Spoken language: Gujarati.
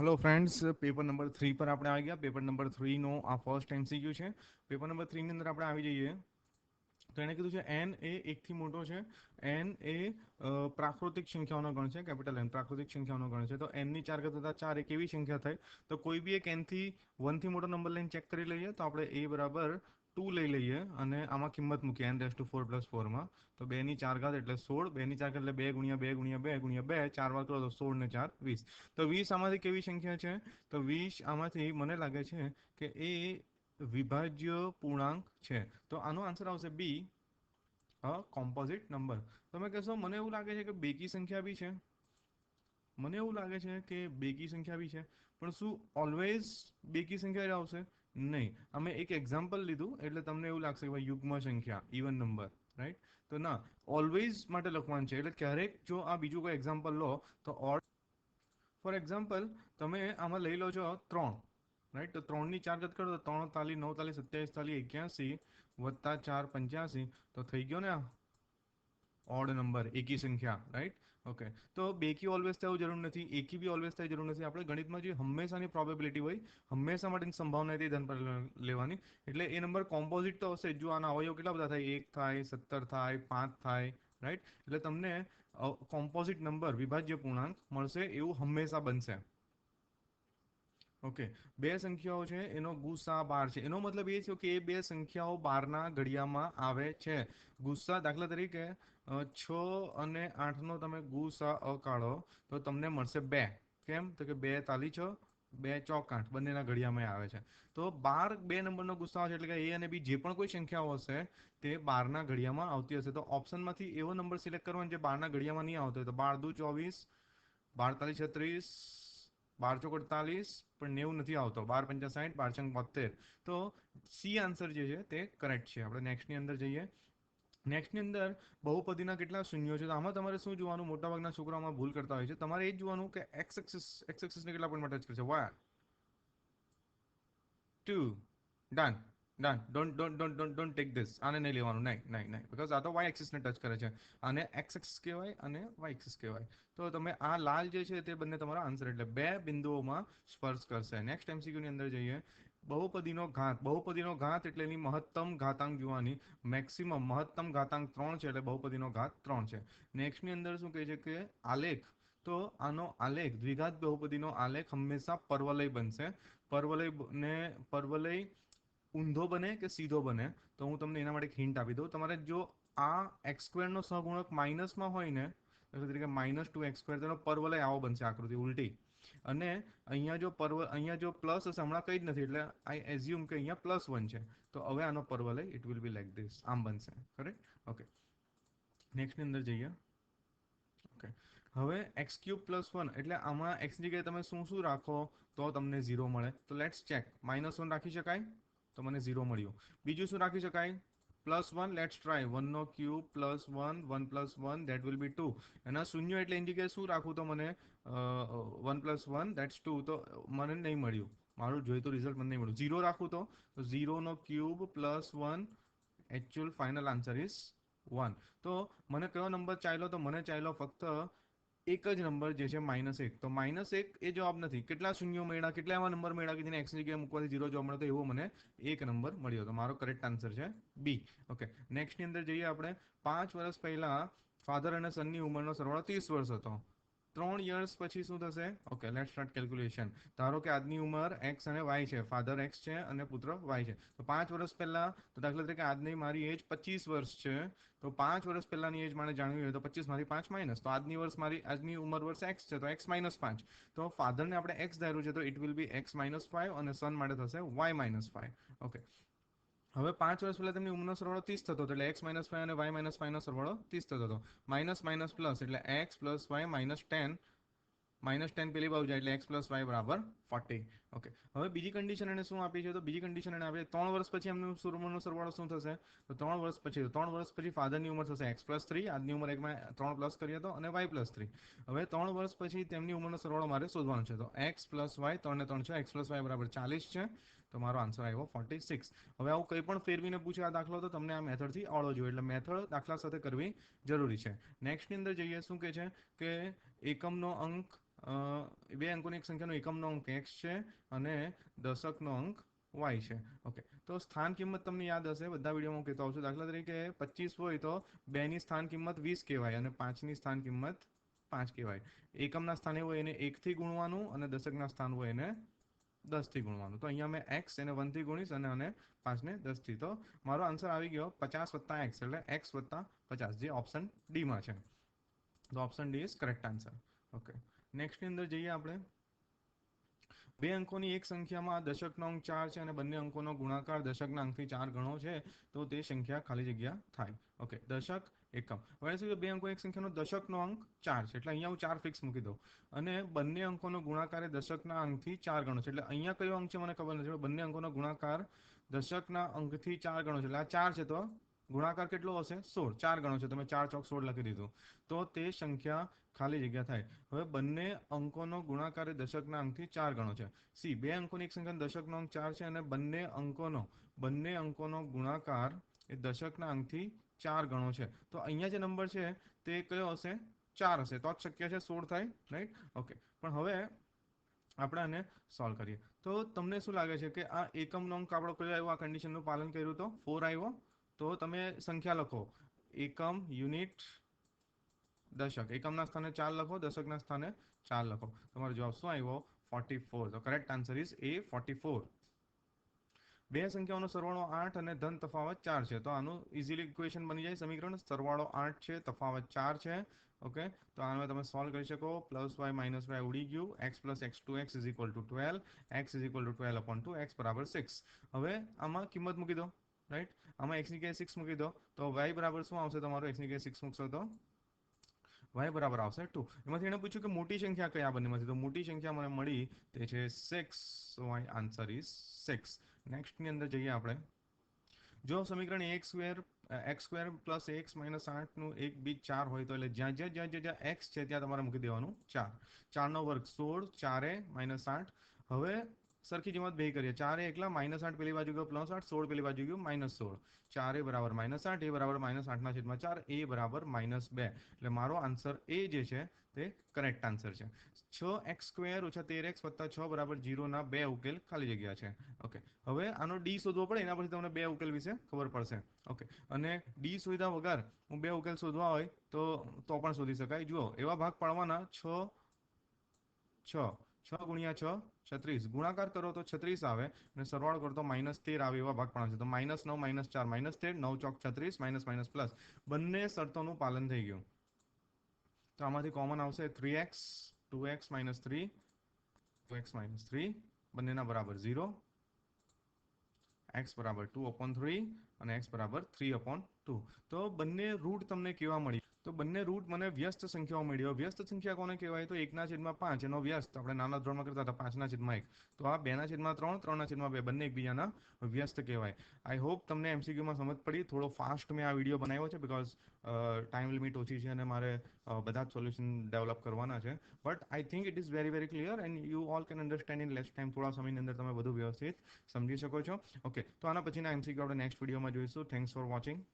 Hello friends paper number three પર આપણે આવી ગયા. પેપર નંબર થ્રીનો આ ફર્સ્ટ એમસીક્યુ છે. પેપર નંબર થ્રીની અંદર આપણે આવી જઈએ. તો એણે કીધું છે એન એ એકથી મોટો છે. એન એ પ્રાકૃતિક સંખ્યાઓનો ગણ છે, કેપિટલ એન પ્રાકૃતિક સંખ્યાઓનો ગણ છે. તો એનની ચાર કરતા ચાર એક એવી સંખ્યા થાય? તો કોઈ બી એક એનથી વનથી મોટો નંબર લઈને ચેક કરી લઈએ, તો આપણે એ બરાબર ટુ લઈ લઈએ અને આમાં કિંમત મૂકીએ. N raise to four plus ફોરમાં તો બેની ચાર ઘાત એટલે સોળ. બેની ચાર ઘાત એટલે બે ગુણ્યા બે ગુણ્યા બે ગુણ્યા બે. ચાર વાર કરો તો સોળ ને ચાર વીસ. તો વીસ આમાંથી કેવી સંખ્યા છે? તો વીસ આમાંથી મને લાગે છે કે એ વિભાજ્ય પૂર્ણાંક છે. તો આનો આન્સર આવશે બી અ કોમ્પોઝિટ નંબર તમે કહેશો, મને એવું લાગે છે કે બેકી સંખ્યા બી છે? મને એવું લાગે છે કે બેકી સંખ્યા બી છે. પણ શું ઓલવેઝ બેકી સંખ્યા જ આવશે? નહીં. અમે એક એક્ઝામ્પલ લીધું, એટલે તમને એવું લાગશે કે ભાઈ યુગ્મ સંખ્યા ઇવન નંબર રાઈટ તો ના ઓલવેઝ માટે લખવાનું છે. એટલે ક્યારેક જો આ બીજું કોઈ એક્ઝામ્પલ લો, તો ઓડ ફોર એક્ઝામ્પલ તમે આમાં લઈ લો છો ત્રણ રાઈટ તો ત્રણની ચાર ગત કરો, તો ત્રણ તાલી નવ તાલી સત્યાવીસ તાલી એક્યાસી, વત્તા ચાર, પંચ્યાસી, તો થઈ ગયો ને ઓડ નંબર એકી સંખ્યા રાઈટ ઓકે તો બેકી ઓલવેઝ થવું જરૂર નથી, એકી બી ઓલવેઝ થાય જરૂર નથી. આપણે ગણિતમાં જે હંમેશાની પ્રોબેબિલિટી હોય, હંમેશા માટેની સંભાવના તે ધ્યાન પર લેવાની. એટલે એ નંબર કોમ્પોઝિટ તો હશે. જો. આના અવયવ કેટલા બધા થાય? એક થાય, સત્તર થાય, પાંચ થાય રાઈટ એટલે તમને કોમ્પોઝિટ નંબર વિભાજ્ય પૂર્ણાંક મળશે, એવું હંમેશા બનશે. ઓકે બે સંખ્યાઓ છે, એનો ગુસા બાર છે. એનો મતલબ એ છે કે એ બે સંખ્યાઓ બારના ઘડિયામાં આવે છે. ગુસ્સા દાખલા તરીકે છ અને આઠનો તમે ગુસા અ કાઢો, તો તમને મળશે બે. કેમ? તો કે બે તાલી છ, બે ચોક આઠ બંનેના ઘડિયામાં આવે છે. તો બાર બે નંબરનો ગુસ્સા છે એટલે કે એ અને બી જે પણ કોઈ સંખ્યાઓ હશે, તે બારના ઘડિયામાં આવતી હશે. તો ઓપ્શનમાંથી એવો નંબર સિલેક્ટ કરવાનો જે બારના ઘડિયામાં નહીં આવતો તો બાર દુ ચોવીસ, બાર તાલી છત્રીસ બાર અડતાલીસ પણ નેવું નથી આવતો. બાર પંચા સાઠ બાર છંગ બોતેર તો સી આન્સર જે છે તે કરેક્ટ છે. આપણે નેક્સ્ટની અંદર જઈએ. નેક્સ્ટની અંદર બહુપદીના કેટલા શૂન્યો છે? તો આમાં તમારે શું જોવાનું? મોટાભાગના છોકરાઓમાં ભૂલ કરતા હોય છે. તમારે એ જ જોવાનું કે એક્સ એક્સિસ એક્સ એક્સિસને કેટલા પોઈન્ટમાં ટચ કરશે? One two done done don't don't don't don't don't take this આને નહીં લેવાનું, નહીં નહીં નહીં. બિકોઝ આ તો વાય એક્સિસને ટચ કરે છે. આને એક્સ એક્સ કહેવાય અને વાય એક્સિસ કહેવાય. તો તમે આ લાલ જે છે તે બંને તમારા આન્સર એટલે બે બિંદુઓમાં સ્પર્શ કરશે. નેક્સ્ટ એમસીક્યુ ની અંદર જઈએ. બહુપદીનો ઘાત. બહુપદીનો ઘાત એટલે એની મહત્તમ ઘાતાંક જોવાની મેક્સિમમ મહત્તમ ઘાતાંક ત્રણ છે એટલે બહુપદીનો ઘાત ત્રણ છે. નેક્સ્ટની અંદર શું કહે છે કે આલેખ? તો આનો આલેખ, દ્વિઘાત બહુપદીનો આલેખ હંમેશા પર્વલય બનશે. પર્વલય ને પરવલય ઊંધો બને કે સીધો બને, તો હું તમને એના માટે એક હિન્ટ આપી દઉં. તમારે જો આ એક્સ સ્ક્વેરનો સહગુણક માઇનસમાં હોય ને દાખલા તરીકે માઇનસ ટુ એક્સ સ્ક્વેર તેનો પરવલય આવો બનશે આકૃતિ ઉલટી. અને અહીંયા જો પર્વ અહીંયા જો પ્લસ હશે, હમણાં કંઈ જ નથી, એટલે આઈ એઝ્યુમ કે અહીંયા પ્લસ વન છે. તો હવે આનો પરવલય it will be like this આમ બનશે. કરેક્ટ ઓકે નેક્સ્ટની અંદર જઈએ. ઓકે હવે એક્સ ક્યુબ પ્લસ વન એટલે આમાં એક્સની જગ્યાએ તમે શું શું રાખો, તો તમને ઝીરો મળે. તો લેટ્સ ચેક માઇનસ વન રાખી શકાય? તો મને ઝીરો મળ્યું. બીજું શું રાખી શકાય? Plus one let's try વનનો cube plus one one plus one that will be two એના શૂન્ય એટલે ઇન્ડિકેટ શું રાખું તો મને? One plus one that's two તો મને નહીં મળ્યું. મારું જોઈતું રિઝલ્ટ મને નહીં મળ્યું. ઝીરો રાખું તો? ઝીરોનો cube plus one actual final answer is one તો મને કયો નંબર ચાલ્યો? તો મને ચાલ્યો ફક્ત એક જ નંબર જે છે માઇનસ એક. તો માઇનસ એક એ જવાબ નથી. કેટલા શૂન્યો મળ્યા, કેટલા એવા નંબર મળ્યા કે જેને એક્સ જગ્યાએ મૂકવાથી ઝીરો જવાબ મળ્યો તો એવો મને એક નંબર મળ્યો તો મારો કરેક્ટ આન્સર છે બી ઓકે નેક્સ્ટની અંદર જઈએ આપણે. પાંચ વર્ષ પહેલા ફાધર અને સનની ઉંમરનો સરવાળો ત્રીસ વર્ષ હતો. ત્રણ યર્સ પછી શું થશે? ઓકે લેટ સ્ટાર્ટ કેલ્ક્યુલેશન ધારો કે આજની ઉંમર એક્સ અને વાય છે. ફાધર એક્સ છે અને પુત્ર વાય છે. તો પાંચ વર્ષ પહેલા, તો દાખલા તરીકે આજની મારી એજ પચીસ વર્ષ છે. તો પાંચ વર્ષ પહેલાની એજ મારે જાણવી હોય તો પચીસ મારી પાંચ માઇનસ તો આજની વર્ષ મારી, આજની ઉંમર વર્ષ એક્સ છે, તો એક્સ માઇનસ પાંચ. તો ફાધરને આપણે એક્સ ધાર્યું છે, તો it will be x minus five અને સન માટે થશે વાય માઇનસ ફાઈવ ઓકે હવે પાંચ વર્ષ પહેલા તેમની ઉંમરનો સરવાળો ત્રીસ થતો એટલે એક્સ માઇનસ ફાઈવ અને વાય માઇનસ ફાઈવનો સરવાળો ત્રીસ થતો હતો. માઇનસ માઇનસ પ્લસ એટલે x plus y minus ten minus ten પેલી બાજુ જાય, એટલે એક્સ પ્લસ વાય બરાબર ફોર્ટી ઓકે હવે બીજી કન્ડિશન એને શું આપી છે તો બીજી કન્ડિશન એને આપી ત્રણ વર્ષ પછી એમનું ઉંમરનો સરવાળો શું થશે? તો ત્રણ વર્ષ પછી ત્રણ વર્ષ પછી ફાધરની ઉંમર થશે એક્સ પ્લસ થ્રી આજની ઉંમર એકમાં ત્રણ પ્લસ કરી હતો અને વાય પ્લસ થ્રી હવે ત્રણ વર્ષ પછી તેમની ઉંમરનો સરવાળો મારે શોધવાનો છે. તો એક્સ પ્લસ વાય ત્રણ ને ત્રણ છે એક્સ પ્લસ વાય બરાબર ચાલીસ છે. તો મારો આન્સર આવ્યો ફોર્ટી સિક્સ હવે આવું કંઈ પણ ફેરવીને પૂછે આ દાખલો, તો તમને આ મેથડથી આવડો જોઈએ એટલે મેથડ દાખલા સાથે કરવી જરૂરી છે. નેક્સ્ટની અંદર જઈએ, શું કહે છે? કે એકમનો અંક બે અંકોની એક સંખ્યાનો એકમનો અંક એક્સ છે અને દશકનો અંક વાય છે. ઓકે તો સ્થાન કિંમત તમને યાદ હશે, બધા વિડીયોમાં કહેતો આવું છું દાખલા તરીકે પચીસ હોય તો બેની સ્થાન કિંમત વીસ કહેવાય અને પાંચની સ્થાન કિંમત પાંચ કહેવાય. એકમના સ્થાને હોય એને એકથી ગુણવાનું અને દશકના સ્થાન હોય એને દસથી ગુણવાનું. તો અહીંયા મેં એક્સ એને વનથી ગુણીશ અને અને પાંચને દસથી. તો મારો આન્સર આવી ગયો પચાસ વત્તા એક્સ એટલે એક્સ વત્તા પચાસ, જે ઓપ્શન ડીમાં છે. તો option D is correct answer okay નેક્સ્ટની અંદર જઈએ આપણે. બે અંકોની એક સંખ્યામાં દશકનો અંક ચાર છે અને બંને અંકોનો ગુણાકાર દશકના અંકથી ચાર ગણો છે, તો તે સંખ્યા ખાલી જગ્યા થાય. ઓકે દશક એકમ. હવે શું બે અંકો, એક સંખ્યાનો દશકનો અંક ચાર છે. એટલે અહીંયા હું ચાર ફિક્સ મૂકી દઉં. અને બંને અંકોનો ગુણાકાર એ દશકના અંકથી ચાર ગણો છે. એટલે અહીંયા કયો અંક છે મને ખબર નથી બંને અંકોનો ગુણાકાર દશકના અંકથી ચાર ગણો છે. એટલે આ ચાર છે તો ગુણાકાર કેટલો હશે? સોળ. ચાર ગણો છે. તમે ચાર ચોક સોળ લખી દીધું. તો તે સંખ્યા ખાલી જગ્યા થાય. હવે બંને અંકોનો ગુણાકાર દશકના અંકથી ચાર ગણો છે. સી, બે અંકોની એક સંખ્યા દશકનો અંક ચાર છે અને બંને અંકોનો બંને અંકોનો ગુણાકાર એ દશકના અંકથી ચાર ગણો છે. તો અહીંયા જે નંબર છે, તે કયો હશે? ચાર હશે. તો જ શક્ય છે સોળ થાય રાઈટ ઓકે પણ હવે આપણે આને સોલ્વ કરીએ. તો તમને શું લાગે છે કે આ એકમનો અંક આપણો કયો આવ્યો? આ કન્ડિશનનું પાલન કર્યું તો ફોર આવ્યો. તો તમે સંખ્યા લખો. એકમ યુનિટ દશક. એકમના સ્થાને ચાર લખો, દશકના સ્થાને ચાર લખો. તમારો જવાબ શું આવ્યો? ફોર્ટી ફોર તો correct answer is A forty four બે સંખ્યાઓનો સરવાળો આઠ અને ધન તફાવત ચાર છે. તો આનું ઇઝીલી ઇક્વેશન બની જાય સમીકરણ. સરવાળો આઠ છે, તફાવત ચાર છે. ઓકે તો આને તમે સોલ્વ કરી શકો. પ્લસ વાય માઇનસ વાય ઉડી ગયું. X plus x two x is equal to twelve x is equal to twelve upon two x બરાબર સિક્સ હવે આમાં કિંમત મૂકી દો. રાઈટ આમાં એક્સની કે સિક્સ મૂકી દો. તો વાય બરાબર શું આવશે? તમારો એક્સની કે સિક્સ મૂકશો તો વાય બરાબર આવશે ટુ એમાંથી એને પૂછ્યું કે મોટી સંખ્યા કયા બંનેમાંથી? તો મોટી સંખ્યા મને મળી તે છે six y answer is six નેક્સ્ટની અંદર જઈએ આપણે. જો સમીકરણ x square x square plus x minus આઠનું એક બીજ ચાર હોય તો એટલે જ્યાં જ્યાં જ્યાં જ્યાં જ્યાં એક્સ છે ત્યાં તમારે મૂકી દેવાનું ચાર. ચારનો વર્ગ સોળ, ચારે માઇનસ આઠ. હવે સરખી કિંમત બે કરીએ. ચારે એકલા માઇનસ આઠ પેલી બાજુ ગયો પ્લસ આઠ, સોળ પેલી બાજુ ગયો માઇનસ સોળ. ચારે બરાબર માઇનસ આઠ, એ બરાબર માઇનસ આઠના છેદમાં ચાર, એ બરાબર માઇનસ બે. એટલે મારો આન્સર એ જે છે તે કરેક્ટ આન્સર છે. છ એક્સ સ્ક્વેર ઓછા તેર એક્સ વત્તા છ બરાબર જીરોના બે ઉકેલ ખાલી જગ્યા છે. ઓકે હવે આનો ડી શોધવો પડે, એના પછી તમને બે ઉકેલ વિશે ખબર પડશે. ઓકે અને ડી સુવિધા વગર હું બે ઉકેલ શોધવા હોય તો તો પણ શોધી શકાય. જુઓ, એવા ભાગ પાડવાના છ છ છ ગુણ્યા છ છત્રીસ. ગુણાકાર કરો તો છત્રીસ આવે અને સરવાળો કરો તો માઇનસ તેર આવે એવા ભાગ પાડવાના છે. તો માઇનસ નવ માઇનસ ચાર માઇનસ તેર, નવ ચોક છત્રીસ માઇનસ માઇનસ પ્લસ બંને શરતોનું પાલન થઈ ગયું. તો આમાંથી કોમન આવશે three x two x minus three two x minus three બંનેના બરાબર ઝીરો એક્સ બરાબર ટુ ઓપન થ્રી અને એક્સ બરાબર થ્રી અપોન ટુ તો બંને રૂટ તમને કેવા મળી તો બંને રૂટ મને વ્યસ્ત સંખ્યાઓ મળ્યો. વ્યસ્ત સંખ્યા કોને કહેવાય? તો એકના છેદમાં પાંચ, એનો વ્યસ્ત. આપણે નાના ધોરણમાં કરતા હતા, પાંચના છેદમાં એક. તો આ બેના છેદમાં ત્રણ, ત્રણના છેદમાં બે. બંને એકબીજાના વ્યસ્ત કહેવાય. આઈ હોપ તમને એમસીક્યુમાં સમજ પડી. થોડો ફાસ્ટ મેં આ વીડિયો બનાવ્યો છે બિકોઝ ટાઈમ લિમિટ ઓછી છે અને મારે બધા જ સોલ્યુશન ડેવલપ કરવાના છે. But I think it is very very clear and you all can understand in less time થોડા સમયની અંદર તમે બધું વ્યવસ્થિત સમજી શકો છો. ઓકે તો આના પછીના એમસીક્યુ આપણે નેક્સ્ટ વિડીયોમાં my. So thanks for watching.